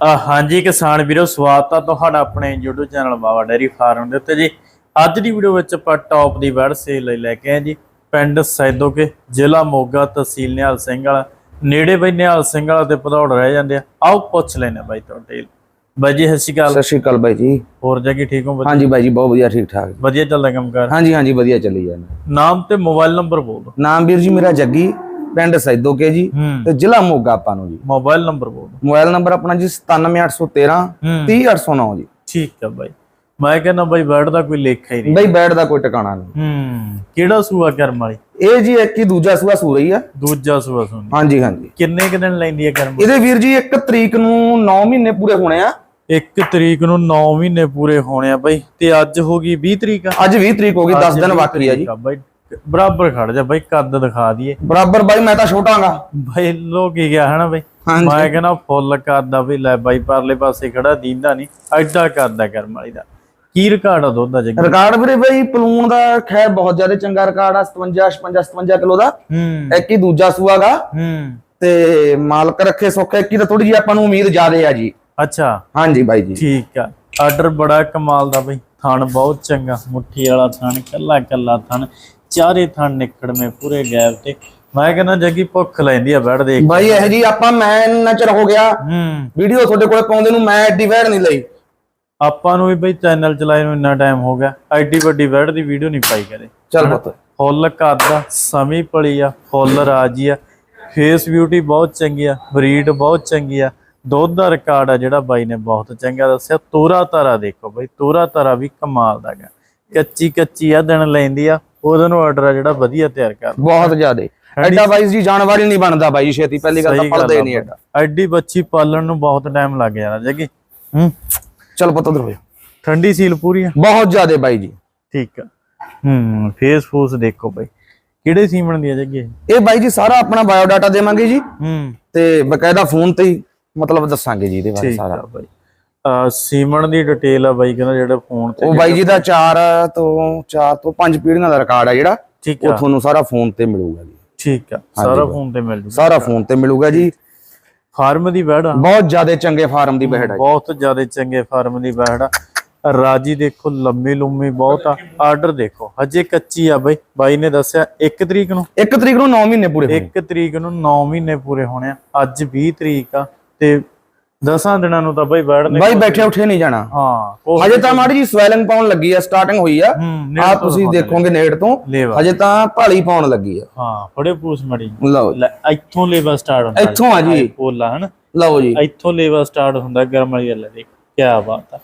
ਹਾਂਜੀ ਕਿਸਾਨ ਵੀਰੋ ਸਵਾਗਤ ਆ ਤੁਹਾਡਾ ਆਪਣੇ YouTube channel Bawa dairy farm ਦੇ ਉੱਤੇ ਜੀ। ਅੱਜ ਦੀ ਵੀਡੀਓ ਵਿੱਚ ਆਪਾਂ ਟੌਪ ਦੀ ਵੜ ਸੇਲ ਲਈ ਲੈ ਕੇ ਆਏ ਜੀ। ਪਿੰਡ ਸੈਦੋਕੇ ਜ਼ਿਲ੍ਹਾ ਮੋਗਾ ਤਹਿਸੀਲ ਨਿਹਾਲ ਸਿੰਘ ਵਾਲਾ। ਨੇੜੇ ਬਈ ਨਿਹਾਲ ਸਿੰਘ ਵਾਲਾ ਤੇ ਭਦੌੜ ਰਹਿ ਜਾਂਦੇ ਆ। ਆਓ ਪੁੱਛ ਲੈਨੇ ਬਾਈ ਤੁਹਾਡੇ ਬਾਈ ਜੀ ਸਤਿ ਸ਼੍ਰੀ ਅਕਾਲ। ਸਤਿ ਸ਼੍ਰੀ ਅਕਾਲ ਬਾਈ ਜੀ। ਹੋਰ ਜਗੀ ਠੀਕ ਹੋ? ਹਾਂਜੀ ਬਾਈ ਜੀ ਬਹੁਤ ਵਧੀਆ ਠੀਕ ਠਾਕ। ਵਧੀਆ ਚੱਲਦਾ ਕੰਮ ਕਰ ਹਾਂਜੀ ਹਾਂਜੀ ਵਧੀਆ ਚੱਲੀ ਜਾਂਦਾ। ਨਾਮ ਤੇ ਮੋਬਾਈਲ ਨੰਬਰ ਬੋਲ ਦਿਓ। ਨਾਮ ਵੀਰ ਜੀ ਮੇਰਾ ਜੱਗੀ। ਪਿੰਡ ਸੈਦੋਕੇ ਜੀ ਹੂੰ। ਤੇ ਜ਼ਿਲ੍ਹਾ ਮੋਗਾ ਆਪਾਂ ਨੂੰ ਜੀ। ਮੋਬਾਈਲ ਨੰਬਰ ਬੋਲ। ਮੋਬਾਈਲ ਨੰਬਰ ਆਪਣਾ ਜੀ 97813 ਹੂੰ। 30809 ਜੀ। ਠੀਕ ਆ ਬਾਈ। ਮੈਂ ਕਹਿੰਦਾ ਬਾਈ ਵਰਡ ਦਾ ਕੋਈ ਲੇਖਾ ਹੀ ਨਹੀਂ। ਬਾਈ ਬੈਡ ਦਾ ਕੋਈ ਟਿਕਾਣਾ ਨਹੀਂ। ਹੂੰ ਕਿਹੜਾ ਸੂਆ ਕਰਮ ਵਾਲੀ? ਇਹ ਜੀ ਇੱਕ ਹੀ ਦੂਜਾ ਸੂਆ ਸੂ ਰਹੀ ਆ। ਦੂਜਾ ਸੂਆ ਸੁਣੀ ਹਾਂਜੀ ਹਾਂਜੀ। ਕਿੰਨੇ ਕੁ ਦਿਨ ਲੈਂਦੀ ਹੈ ਕਰਮ? ਇਹਦੇ ਵੀਰ ਜੀ 1 ਤਰੀਕ ਨੂੰ 9 ਮਹੀਨੇ ਪੂਰੇ ਹੋਣੇ ਆ। ਇੱਕ ਤਰੀਕ ਨੂੰ 9 ਮਹੀਨੇ ਪੂਰੇ ਹੋਣੇ ਆ ਬਾਈ। ਤੇ ਅੱਜ ਹੋ ਗਈ 20 ਤਰੀਕ ਆ? ਅੱਜ 20 ਤਰੀਕ ਹੋ ਗਈ 10 ਅੱਜ ਦਿਨ 20 ਬਾਕੀ ਆ ਜੀ। ਬਾਈ। ਬਰਾਬਰ ਖੜ ਜਾ ਬਾਈ ਕੱਦ ਦਿਖਾ ਦਈਏ। ਬਰਾਬਰ ਬਾਈ ਮੈਂ ਤਾਂ ਛੋਟਾਂਗਾ। ਬਾਈ ਲੋਕ ਹੀ ਗਿਆ ਹਨਾ ਬਾਈ। ਮੈਂ ਕਹਿੰਦਾ ਫੁੱਲ ਆ ਬਈ ਲੈ ਬਾਈ ਪਰਲੇ ਪਾਸੇ ਖੜਾ ਦੀਂਦਾ ਨਹੀਂ। ਐਡਾ ਆ ਕਰਮ ਵਾਲੀ ਦਾ। ਕੀ ਰਿਕਾਰਡ ਆ ਦੁੱਧ ਦਾ ਜੱਗੀ? ਰਿਕਾਰਡ ਵੀਰੇ ਬਾਈ ਪਲੂਨ ਦਾ ਖੈਰ ਬਹੁਤ ਜ਼ਿਆਦਾ ਚੰਗਾ ਰਿਕਾਰਡ ਆ 57 56 57 ਕਿਲੋ ਦਾ। ਹੂੰ। ਇੱਕ ਹੀ ਦੂਜਾ ਸੂਆਗਾ ਹੂੰ। ਤੇ ਮਾਲਕ ਰੱਖੇ ਸੌਖੇ ਕੀ ਤਾਂ ਥੋੜੀ ਜਿਹੀ ਆਪਾਂ ਨੂੰ ਉਮੀਦ ਜ਼ਿਆਦੇ ਆ ਜੀ। ਅੱਛਾ। ਹਾਂਜੀ ਬਾਈ ਜੀ। ਠੀਕ ਆ। ਆਰਡਰ ਬੜਾ ਕਮਾਲ ਦਾ ਬਈ। ਥਣ ਬਹੁਤ ਚੰਗਾ। ਮੁੱਠੀ ਵਾਲਾ ਥਣ ਕੱਲਾ ਕੱਲਾ ਥਣ। ਚਾਰੇ ਥਣ ਨਿਕੜਵੇਂ ਪੂਰੇ ਗੈਪ ਤੇ। ਮੈਂ ਕਹਿੰਦਾ ਜੱਗੀ ਭੁੱਖ ਲੈਂਦੀ ਆ ਬੈਠ ਦੇਖ ਬਾਈ ਇਹ ਜੀ ਆਪਾਂ ਮੈਂ ਇੰਨਾ ਚਿਰ ਹੋ ਗਿਆ ਵੀਡੀਓ ਤੁਹਾਡੇ ਕੋਲੇ ਪਾਉਂਦੇ ਨੂੰ ਮੈਂ ਐਡੀ ਵੈੜ ਨਹੀਂ ਲਈ। ਆਪਾਂ ਨੂੰ ਵੀ ਬਈ ਚੈਨਲ ਚਲਾਏ ਨੂੰ ਇੰਨਾ ਟਾਈਮ ਹੋ ਗਿਆ ਐਡੀ ਵੱਡੀ ਬੈਠ ਦੀ ਵੀਡੀਓ ਨਹੀਂ ਪਾਈ ਕਦੇ। ਚੱਲ ਪੁੱਤ। ਫੁੱਲ ਕੱਦ ਸਮੀ ਪਲੀ ਆ ਫੁੱਲ ਰਾਜੀ ਆ। ਫੇਸ ਬਿਊਟੀ ਬਹੁਤ ਚੰਗੀ ਆ ਬਰੀਡ ਬਹੁਤ ਚੰਗੀ ਆ। ਦੁੱਧ ਦਾ ਰਿਕਾਰਡ ਆ ਜਿਹੜਾ ਬਾਈ ਨੇ ਬਹੁਤ ਚੰਗਾ ਦੱਸਿਆ। ਤੋਰਾ ਤਾਰਾ ਦੇਖੋ ਬਾਈ ਤੋਰਾ ਤਾਰਾ ਵੀ ਕਮਾਲ ਦਾ ਗਾ ਕੱਚੀ ਕੱਚੀ ਆ ਦਿਨ ਲੈਂਦੀ ਆ। ਉਹਦੇ ਨੂੰ ਆਰਡਰ ਆ ਜਿਹੜਾ ਵਧੀਆ ਤਿਆਰ ਕਰ ਬਹੁਤ ਜ਼ਿਆਦੇ। ਐਡਾ ਬਾਈ ਜੀ ਜਾਨਵਰ ਹੀ ਨਹੀਂ ਬਣਦਾ ਬਾਈ ਛੇਤੀ ਪਹਿਲੀ ਗੱਲ ਤਾਂ ਪੜਦੇ ਨਹੀਂ। ਐਡਾ। ਐਡੀ ਬੱਚੀ ਪਾਲਣ ਨੂੰ ਬਹੁਤ ਟਾਈਮ ਲੱਗ ਜਾਣਾ ਜੱਗੀ। ਹੂੰ? ਚੱਲ ਪੁੱਤ ਉਧਰ ਹੋ ਜਾ ਠੰਡੀ ਸੀਲ ਪੂਰੀ ਆ? ਬਹੁਤ ਜ਼ਿਆਦੇ ਬਾਈ ਜੀ। ਠੀਕ ਆ। ਹੂੰ ਫੇਸ ਫੂਸ ਦੇਖੋ ਬਾਈ। ਕਿਹੜੇ ਸੀਮਣ ਦੀ ਆ ਜੱਗੀ ਇਹ? ਬਾਈ ਜੀ ਸਾਰਾ ਆਪਣਾ ਬਾਇਓ ਡਾਟਾ ਦੇਵਾਂਗੇ ਜੀ। ਹੂੰ। ਤੇ ਬਕਾਇਦਾ ਫੋਨ ਤੇ ਹੀ ਮਤਲਬ ਦੱਸਾਂਗੇ ਜੀ ਇਹਦੇ ਬਾਰੇ ਸਾਰਾ। ਬਾਈ। ਸੀਮਣ ਦੀ ਡਿਟੇਲ ਆ ਬਾਈ ਕਹਿੰਦਾ ਜਿਹੜਾ ਫੋਨ ਤੇ ਉਹ ਬਾਈ ਜੀ ਦਾ 4 ਤੋਂ 4 ਤੋਂ 5 ਪੀੜ੍ਹੀਆਂ ਦਾ ਰਿਕਾਰਡ ਆ ਜਿਹੜਾ ਠੀਕ ਉਹ ਆ। ਤੁਹਾਨੂੰ ਸਾਰਾ ਫੋਨ ਤੇ ਮਿਲੂਗਾ ਜੀ। ਠੀਕ ਆ ਸਾਰਾ ਫੋਨ ਤੇ ਮਿਲ ਜੂ ਸਾਰਾ ਫੋਨ ਤੇ ਮਿਲੂਗਾ ਜੀ। ਫਾਰਮ ਦੀ ਆ। ਬਹੁਤ ਜ਼ਿਆਦੇ ਚੰਗੇ ਫਾਰਮ ਦੀ ਬਹਿੜ ਆ। ਬਹੁਤ ਜ਼ਿਆਦਾ ਚੰਗੇ ਫਾਰਮ ਦੀ ਆ। ਰਾਜੀ ਦੇਖੋ ਲੰਮੀ ਲੰਮੀ ਬਹੁਤ ਆ। ਆਰਡਰ ਦੇਖੋ ਹਜੇ ਕੱਚੀ ਆ ਬਾਈ। ਬਾਈ ਨੇ ਦੱਸਿਆ 1 ਤਰੀਕ ਨੂੰ। ਇੱਕ ਤਰੀਕ ਨੂੰ 9 ਮਹੀਨੇ ਪੂਰੇ ਹੋਣੇ। 1 ਤਰੀਕ ਨੂੰ 9 ਮਹੀਨੇ ਪੂਰੇ ਹੋਣੇ ਆ। ਅੱਜ 20 ਤਰੀਕ ਆ ਤੇ 10 ਦਿਨਾਂ ਨੂੰ ਤਾਂ ਬਾਈ ਬੈੜ ਨੇ ਬਾਈ ਬੈਠੇ ਉੱਠੇ ਨਹੀਂ ਜਾਣਾ। ਹਾਂ ਹਜੇ ਤਾਂ ਮਾੜੀ ਜੀ ਸਵੈਲਿੰਗ ਪਾਉਣ ਲੱਗੀ ਆ ਸਟਾਰਟਿੰਗ ਹੋਈ ਆ। ਆ ਤੁਸੀਂ ਦੇਖੋਗੇ ਨੇੜ ਤੋਂ ਹਜੇ ਤਾਂ ਭਾਲੀ ਪਾਉਣ ਲੱਗੀ ਆ। ਹਾਂ ਫੜੇ ਪੂਸ ਮੜੀ। ਲਓ ਇੱਥੋਂ ਲੇਵਾ ਸਟਾਰਟ ਹੁੰਦਾ ਇੱਥੋਂ ਆ ਜੀ। ਪੋਲਾ ਹਨ? ਲਓ ਜੀ। ਇੱਥੋਂ ਲੇਵਾ ਸਟਾਰਟ ਹੁੰਦਾ ਗਰਮ ਵਾਲੀ ਗੱਲ ਦੇਖ ਕੀ ਬਾਤ ਆ।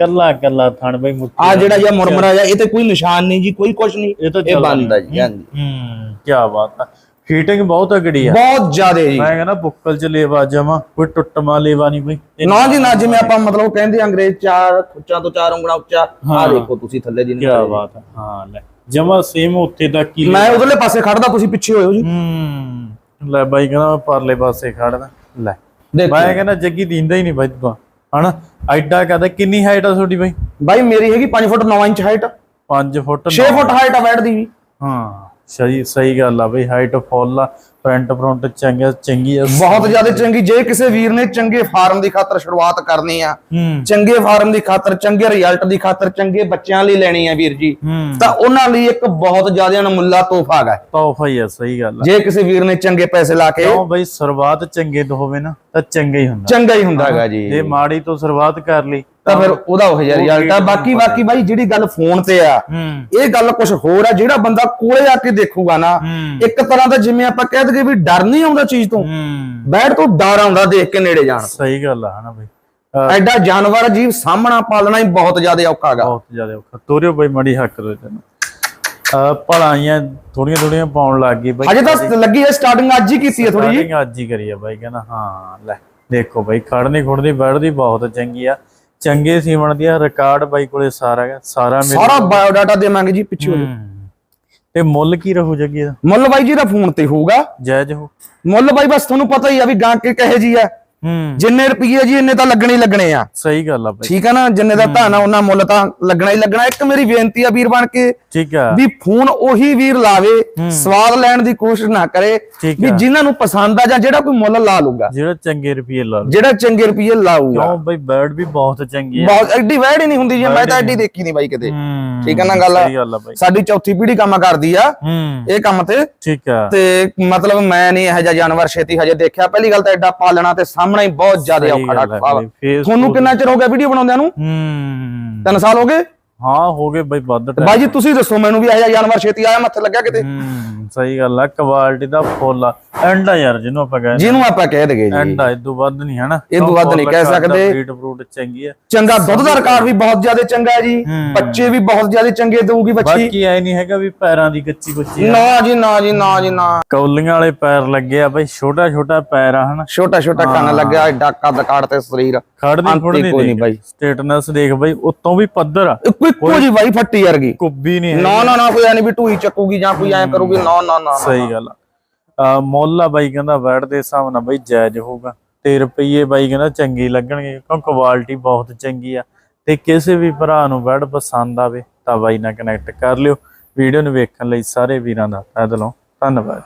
ਕੱਲਾ ਕੱਲਾ ਥਣ ਬਈ ਮੁੱਠੀ ਆ ਜਿਹੜਾ ਜਿਹਾ ਮੁਰਮਰਾ ਜਿਹਾ ਇਹ ਤੇ ਕੋਈ ਨਿਸ਼ਾਨ ਨਹੀਂ ਜੀ ਕੋਈ ਕੁਝ ਨਹੀਂ। ਇਹ ਤਾਂ ਇਹ ਬੰਦ ਆ ਜੀ ਹਾਂਜੀ। ਹੂੰ ਕੀ ਬਾਤ ਆ। ਫੀਟਿੰਗ ਬਹੁਤ ਅਗੜੀ ਆ। ਬਹੁਤ ਜ਼ਿਆਦੇ ਜੀ। ਮੈਂ ਕਹਿੰਦਾ ਬੁੱਕਲ ਚ ਲੇਵਾ ਜਮਾ ਕੋਈ ਟੁੱਟਮਾ ਲੇਵਾ ਨਹੀਂ ਤੇ ਨਾ ਜੀ ਨਾ ਜਿਵੇਂ ਆਪਾਂ ਮਤਲਬ ਕਹਿੰਦੇ ਅੰਗਰੇਜ਼ ਚਾਰ ਖੁੱਚਾਂ ਤੋਂ ਚਾਰ ਉਂਗਲਾਂ ਉੱਚਾ ਆ ਦੇਖੋ ਤੁਸੀਂ ਥੱਲੇ ਜੀ ਕੀ ਬਾਤ ਆ। ਹਾਂ ਲੈ। ਜਮਾ ਸੇਮ ਉੱਥੇ ਦਾ ਕੀ ਮੈਂ ਉਧਰਲੇ ਪਾਸੇ ਖੜਦਾ ਤੁਸੀਂ ਪਿੱਛੇ ਹੋਇਓ ਜੀ। ਹੂੰ। ਲੈ ਬਾਈ ਕਹਿੰਦਾ ਮੈਂ ਪਰਲੇ ਪਾਸੇ ਖੜਦਾ। ਲੈ। ਦੇਖੋ। ਮੈਂ ਕਹਿੰਦਾ ਜੱਗੀ ਦਿੰਦਾ ਹੀ ਨਹੀਂ ਬਾਈ ਤੂੰ ਹਨਾ? ਐਡਾ ਕਹਦਾ ਕਿੰਨੀ ਹਾਈਟ ਆ ਤੁਹਾਡੀ ਬਾਈ? ਬਾਈ ਮੇਰੀ ਹੈਗੀ 5 foot 9 inch height 5 foot 6 foot height ਆ ਬੈਠ ਦੀ ਵੀ। ਹਾਂ। ਸਹੀ ਸਹੀ ਗੱਲ ਆ ਬਈ ਹਾਈਟ ਫੁੱਲ ਆ ਫਰੰਟ ਫਰੰਟ ਚੰਗਾ ਚੰਗੀ ਆ। ਬਹੁਤ ਜ਼ਿਆਦਾ ਚੰਗੀ। ਜੇ ਕਿਸੇ ਵੀਰ ਨੇ ਚੰਗੇ ਫਾਰਮ ਦੀ ਖਾਤਰ ਸ਼ੁਰੂਆਤ ਕਰਨੀ ਆ ਚੰਗੇ ਫਾਰਮ ਦੀ ਖਾਤਰ ਚੰਗੇ ਰਿਜ਼ਲਟ ਦੀ ਖਾਤਰ ਚੰਗੇ ਬੱਚਿਆਂ ਲਈ ਲੈਣੀ ਆ ਵੀਰ ਜੀ ਤਾਂ ਉਹਨਾਂ ਲਈ ਇੱਕ ਬਹੁਤ ਜ਼ਿਆਦਾ ਅਨਮੁੱਲਾ ਤੋਹਫਾ ਹੈਗਾ। ਤੋਹਫਾ ਹੀ ਆ ਸਹੀ ਗੱਲ ਆ। ਜੇ ਕਿਸੇ ਵੀਰ ਨੇ ਚੰਗੇ ਪੈਸੇ ਲਾ ਕੇ ਕਿਉਂ ਬਈ ਸ਼ੁਰੂਆਤ ਚੰਗੇ ਤੋਂ ਹੋਵੇ ਨਾ ਤਾਂ ਚੰਗਾ ਹੀ ਹੁੰਦਾ। ਚੰਗਾ ਹੀ ਹੁੰਦਾ ਹੈਗਾ ਜੀ। ਜੇ ਮਾੜੀ ਤੋਂ ਸ਼ੁਰੂਆਤ ਕਰ ਲਈ ਤਾਂ ਫਿਰ ਉਹਦਾ ਉਹ ਜਿਹਾ ਰਿਜ਼ਲਟ ਆ ਬਾਕੀ ਬਾਕੀ ਬਾਈ ਜਿਹੜੀ ਗੱਲ ਫੋਨ ਤੇ ਆ ਇਹ ਗੱਲ ਕੁਝ ਹੋਰ ਆ ਜਿਹੜਾ ਬੰਦਾ ਕੋਲੇ ਆ ਕੇ ਦੇਖੂਗਾ ਨਾ ਇੱਕ ਤਰ੍ਹਾਂ ਦਾ ਜਿਵੇਂ ਆਪਾਂ ਕਹਿ ਦਈਏ ਵੀ ਡਰ ਨਹੀਂ ਆਉਂਦਾ ਚੀਜ਼ ਤੋਂ। ਬੈਠ ਤੋਂ ਡਰ ਆਉਂਦਾ ਦੇਖ ਕੇ ਨੇੜੇ ਜਾਣ ਸਹੀ ਗੱਲ ਆ ਹਨਾ ਬਈ। ਐਡਾ ਜਾਨਵਰ ਜੀਵ ਸਾਹਮਣਾ ਪਾਲਣਾ ਹੀ ਬਹੁਤ ਜ਼ਿਆਦਾ ਔਖਾ ਹੈਗਾ। ਬਹੁਤ ਜ਼ਿਆਦਾ ਔਖਾ। ਤੋਰਿਓ ਬਈ ਮੜੀ ਹੱਕ ਦੇ ਤੈਨੂੰ ਭਲਾਈਆਂ ਥੋੜੀਆਂ ਥੋੜੀਆਂ ਪਾਉਣ ਲੱਗ ਗਈ ਬਈ। ਹਜੇ ਤਾਂ ਲੱਗੀ ਹੈ ਸਟਾਰਟਿੰਗ ਅੱਜ ਹੀ ਕੀਤੀ ਹੈ ਥੋੜੀ ਜੀ ਸਟਾਰਟਿੰਗ ਅੱਜ ਹੀ ਕਰੀ ਆ ਬਾਈ ਕਹਿੰਦਾ ਹਾਂ ਲੈ ਦੇਖੋ ਬਾਈ ਖੜਨੀ ਖੁੜਦੀ ਬੈਠਦੀ ਬਹੁਤ ਚੰਗੀ ਆ। ਚੰਗੇ ਸੀਮਣ ਦੀ ਰਿਕਾਰਡ ਬਾਈ ਕੋਲੇ ਸਾਰਾ ਹੈਗਾ ਸਾਰਾ ਮੇਰੇ ਸਾਰਾ ਬਾਇਓ ਡਾਟਾ ਦੇਵਾਂਗੇ ਜੀ ਪਿੱਛੇ ਹੋ ਜਾਓ। ਹੂੰ। ਤੇ ਮੁੱਲ ਕੀ ਰਹੂ ਜੱਗੀ ਇਹਦਾ ਮੁੱਲ ਬਾਈ ਜੀ ਦਾ ਫੋਨ ਤੇ ਹੋਊਗਾ। ਜਾਇਜ਼ ਹੋ। ਮੁੱਲ ਬਾਈ ਬਸ ਤੁਹਾਨੂੰ ਪਤਾ ਹੀ ਆ ਵੀ ਗਾਂ ਕੇ ਕਹੇ ਜੀ ਆ। ਹੂੰ ਜਿੰਨੇ ਰੁਪਏ ਜੀ ਇੰਨੇ ਤਾਂ ਲੱਗਣੇ ਹੀ ਲੱਗਣੇ ਆ। ਸਹੀ ਗੱਲ ਆ ਬਾਈ। ਠੀਕ ਆ ਨਾ? ਜਿੰਨੇ ਦਾ ਧਾਨਾ ਉਹਨਾਂ ਮੁੱਲ ਤਾਂ ਲੱਗਣਾ ਹੀ ਲੱਗਣਾ। ਇੱਕ ਮੇਰੀ ਬੇਨਤੀ ਆ ਵੀਰ ਬਣ ਕੇ ਠੀਕ ਆ। ਵੀ ਫੋਨ ਉਹੀ ਵੀਰ ਲਾਵੇ ਸਵਾਦ ਲੈਣ ਦੀ ਕੋਸ਼ਿਸ਼ ਨਾ ਕਰੇ ਵੀ ਆ। ਜਿਨ੍ਹਾਂ ਨੂੰ ਪਸੰਦ ਆ ਜਾਂ ਜਿਹੜਾ ਕੋਈ ਮੁੱਲ ਲਾ ਲੂਗਾ ਜਿਹੜਾ ਚੰਗੇ ਰੁਪਏ ਲਾ ਲਓ ਜਿਹੜਾ ਚੰਗੇ ਰੁਪਏ ਲਾਊਗਾ। ਕਿਉਂ? ਬਾਈ ਬਰਡ ਵੀ ਬਹੁਤ ਚੰਗੀ ਆ। ਬਹੁਤ ਐਡੀ ਵੈੜ ਹੀ ਨਹੀਂ ਹੁੰਦੀ ਜੀ ਮੈਂ ਤਾਂ ਐਡੀ ਦੇਖੀ ਨਹੀਂ ਬਾਈ ਕਿਤੇ। ਠੀਕ ਆ ਨਾ ਗੱਲ? ਆ ਸਾਡੀ ਚੌਥੀ ਪੀੜ੍ਹੀ ਕੰਮ ਕਰਦੀ ਆ। ਇਹ ਕੰਮ ਤੇ ਠੀਕ ਆ। ਤੇ ਮਤਲਬ ਮੈਂ ਨਹੀਂ ਇਹੋ ਜਿਹਾ ਜਾਨਵਰ ਛੇਤੀ ਹਜੇ ਦੇਖਿਆ। ਪਹਿਲੀ ਗੱਲ ਤਾਂ ਐਡਾ ਪਾਲਣਾ ਤੇ ਸਾਹਮਣੇ ਹੀ ਬਹੁਤ ਜ਼ਿਆਦਾ ਔਖਾ ਫੇਸ ਤੁਹਾਨੂੰ ਕਿੰਨਾ ਚਿਰ ਹੋ ਗਿਆ ਵੀਡੀਓ ਬਣਾਉਂਦਿਆਂ ਨੂੰ? ਹੂੰ। 3 ਸਾਲ ਹੋ ਗਏ? ਹਾਂ ਹੋ ਗਏ ਬਾਈ ਵੱਧ ਟਾਈਮ ਬਾਈ ਜੀ ਤੁਸੀਂ ਦੱਸੋ ਮੈਨੂੰ ਵੀ ਇਹੋ ਜਿਹਾ ਜਾਨਵਰ ਛੇਤੀ ਆਇਆ ਮੱਥੇ ਲੱਗਿਆ ਕਿਤੇ? ਹੂੰ ਸਹੀ ਗੱਲ ਆ ਕੁਆਲਿਟੀ ਦਾ ਫੁੱਲ ਆ। ਐਂਡ ਆ ਯਾਰ ਜਿਹਨੂੰ ਆਪਾਂ ਕਹਿੰਦੇ ਜਿਹਨੂੰ ਆਪਾਂ ਕਹਿ ਦਗੇ ਜੀ। ਐਂਡ ਆ ਇਦੋਂ ਵੱਧ ਨਹੀਂ ਹਨਾ? ਇਹ ਤੋਂ ਵੱਧ ਨਹੀਂ ਕਹਿ ਸਕਦੇ। ਬਰੀਡ ਫਰੂਟ ਚੰਗੀ ਆ। ਚੰਗਾ ਦੁੱਧ ਦਾ ਰਿਕਾਰਡ ਵੀ ਬਹੁਤ ਜ਼ਿਆਦਾ ਚੰਗਾ ਹੈ ਜੀ। ਹੂੰ। ਬੱਚੇ ਵੀ ਬਹੁਤ ਜ਼ਿਆਦਾ ਚੰਗੇ ਦਊਗੀ ਬੱਚੀ। ਬਾਕੀ ਐ ਨਹੀਂ ਹੈਗਾ ਵੀ ਪੈਰਾਂ ਦੀ ਕੱਚੀ ਕੁੱਚੀ ਆ। ਨਾ ਜੀ ਨਾ ਜੀ ਨਾ ਜੀ ਨਾ। ਕੌਲੀਆਂ ਵਾਲੇ ਪੈਰ ਲੱਗੇ ਆ ਬਈ ਛੋਟਾ ਛੋਟਾ ਪੈਰ ਆ ਹਨਾ? ਛੋਟਾ ਛੋਟਾ ਕੰਨ ਲੱਗਿਆ ਐਡਾ ਕੱਦ ਕਾੜ ਤੇ ਸਰੀਰ। ਖੜਦੀ ਅੰਤੇ ਫੁੜਦੀ ਕੋਈ ਨਹੀਂ ਬਾਈ। ਸਟੇਟਨੈਸ ਦੇਖ ਬਈ ਉਤੋਂ ਵੀ ਪੱਧਰ ਆ। ਇੱਕੋ ਇੱਕੋ ਜੀ ਬਾਈ ਫੱਟੀ ਵਰਗੀ। ਕੁੱਬੀ ਨਹੀਂ ਹੈ ਨਾ ਨਾ ਨਾ ਕੋਈ ਐ ਨਹੀਂ ਵੀ ਟੂਈ ਚੱਕੂਗੀ ਜਾਂ ਕੋਈ ਐ ਕਰੂਗੀ। ਨਾ ਨਾ ਨਾ ਸਹੀ ਗੱਲ ਆ। ਮੁੱਲ ਬਾਈ ਕਹਿੰਦਾ ਵੈਟ ਦੇ ਹਿਸਾਬ ਨਾਲ ਬਾਈ ਜਾਇਜ਼ ਹੋਊਗਾ। ਤੇ ਰੁਪਈਏ ਬਾਈ ਕਹਿੰਦਾ ਚੰਗੀ ਲੱਗਣਗੇ ਕਿਉਂ ਕੁਆਲਿਟੀ ਬਹੁਤ ਚੰਗੀ ਆ। ਤੇ ਕਿਸੇ ਵੀ ਭਰਾ ਨੂੰ ਵੈਟ ਪਸੰਦ ਆਵੇ ਤਾਂ ਬਾਈ ਨਾਲ ਕਨੈਕਟ ਕਰ ਲਿਓ। ਵੀਡੀਓ ਨੂੰ ਵੇਖਣ ਲਈ ਸਾਰੇ ਵੀਰਾਂ ਦਾ ਤਹਿ ਦਿਲੋਂ ਧੰਨਵਾਦ